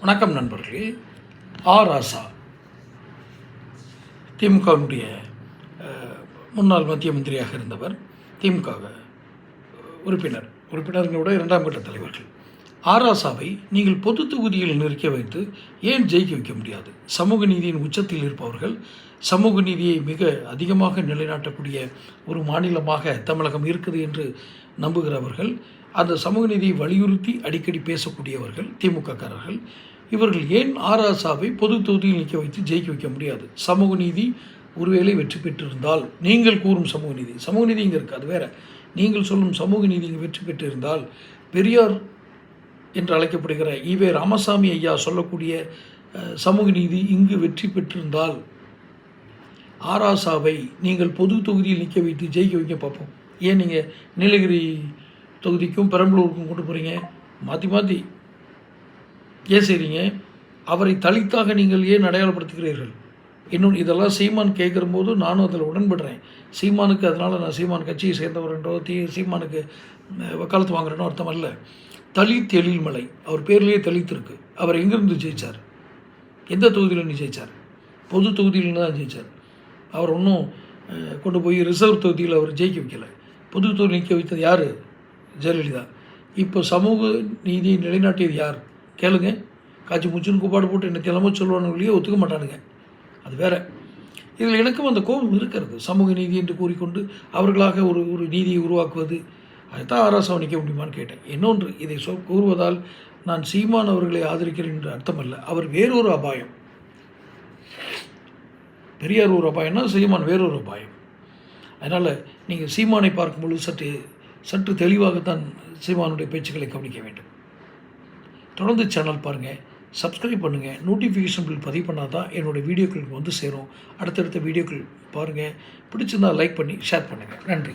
வணக்கம் நண்பர்களே. ஆர் ஆசா திமுகவினுடைய முன்னாள் மத்திய மந்திரியாக இருந்தவர் திமுக உறுப்பினர். உறுப்பினர்கள் விட இரண்டாம் கட்ட தலைவர்கள். ஆராசாவை நீங்கள் பொது தொகுதியில் நிற்க வைத்து ஏன் ஜெயிக்க வைக்க முடியாது? சமூக நீதியின் உச்சத்தில் இருப்பவர்கள் சமூக நீதியை மிக அதிகமாக நிலைநாட்டக்கூடிய ஒரு மாநிலமாக தமிழகம் இருக்குது என்று நம்புகிறவர்கள் அந்த சமூக நீதியை வலியுறுத்தி அடிக்கடி பேசக்கூடியவர்கள் திமுககாரர்கள் இவர்கள் ஏன் ஆராசாவை பொது தொகுதியில் நிற்க வைத்து ஜெயிக்க வைக்க முடியாது? சமூக நீதி ஒருவேளை வெற்றி பெற்றிருந்தால் நீங்கள் கூறும் சமூக நீதி. சமூக நீதி இங்கே இருக்குது அது வேற. நீங்கள் சொல்லும் சமூக நீதி இங்கே வெற்றி பெற்றிருந்தால் பெரியார் என்று அழைக்கப்படுகிற ஈவே ராமசாமி ஐயா சொல்லக்கூடிய சமூக நீதி இங்கு வெற்றி பெற்றிருந்தால் ஆராசாவை நீங்கள் பொது தொகுதியில் நிற்க வைத்து ஜெயிக்க வைக்க பார்ப்போம். ஏன் நீங்கள் நீலகிரி தொகுதிக்கும் பெரம்பலூருக்கும் கொண்டு போகிறீங்க மாற்றி மாற்றி ஏன் செய்கிறீங்க அவரை தலித்தாக நீங்கள் ஏன் அடையாளப்படுத்துகிறீர்கள்? இன்னும் இதெல்லாம் சீமான் கேட்குற போது நானும் அதில் உடன்படுறேன். சீமானுக்கு அதனால் நான் சீமான் கட்சியை சேர்ந்தவரென்றோ தீ சீமானுக்கு வக்காலத்து வாங்குறேனோ அர்த்தம் அல்ல. தலித் எழில்மலை அவர் பேர்லேயே தலித் இருக்கு அவர் எங்கேருந்து ஜெயித்தார் எந்த தொகுதியில் நீ பொது தொகுதியிலேருந்து தான் ஜெயிச்சார். அவர் ஒன்றும் கொண்டு போய் ரிசர்வ் தொகுதியில் அவர் ஜெயிக்க வைக்கலை. பொது தொகுதியில் நிற்க வைத்தது யார்? ஜெயலலிதா. இப்போ சமூக நீதியை நிலைநாட்டியது யார்? கேளுங்க. காட்சி முச்சுன்னு கூப்பாடு போட்டு என்ன கிளம்ப சொல்லுவானுங்களையே ஒத்துக்க மாட்டானுங்க. அது வேற. இதில் எனக்கும் அந்த கோபம் இருக்கிறது. சமூக நீதி என்று கூறிக்கொண்டு அவர்களாக ஒரு ஒரு நீதியை உருவாக்குவது அதுதான் ஆராசம் நிற்க முடியுமான்னு கேட்டேன். இன்னொன்று இதை சொ கூறுவதால் நான் சீமான் அவர்களை ஆதரிக்கிறேன் என்று அர்த்தமல்ல. அவர் வேறொரு அபாயம். பெரியார் ஒரு அபாயம்னா சீமான் வேறொரு அபாயம். அதனால் நீங்கள் சீமானை பார்க்கும் பொழுது சற்று சற்று தெளிவாகத்தான் சீமானுடைய பேச்சுக்களை கவனிக்க வேண்டும். தொடர்ந்து சேனல் பாருங்கள் சப்ஸ்கிரைப் பண்ணுங்கள் நோட்டிஃபிகேஷன் பில் பதிவு பண்ணால் தான் என்னோடய வீடியோக்களுக்கு வந்து சேரும். அடுத்தடுத்த வீடியோக்கள் பாருங்கள் பிடிச்சிருந்தால் லைக் பண்ணி ஷேர் பண்ணுங்கள் நன்றி.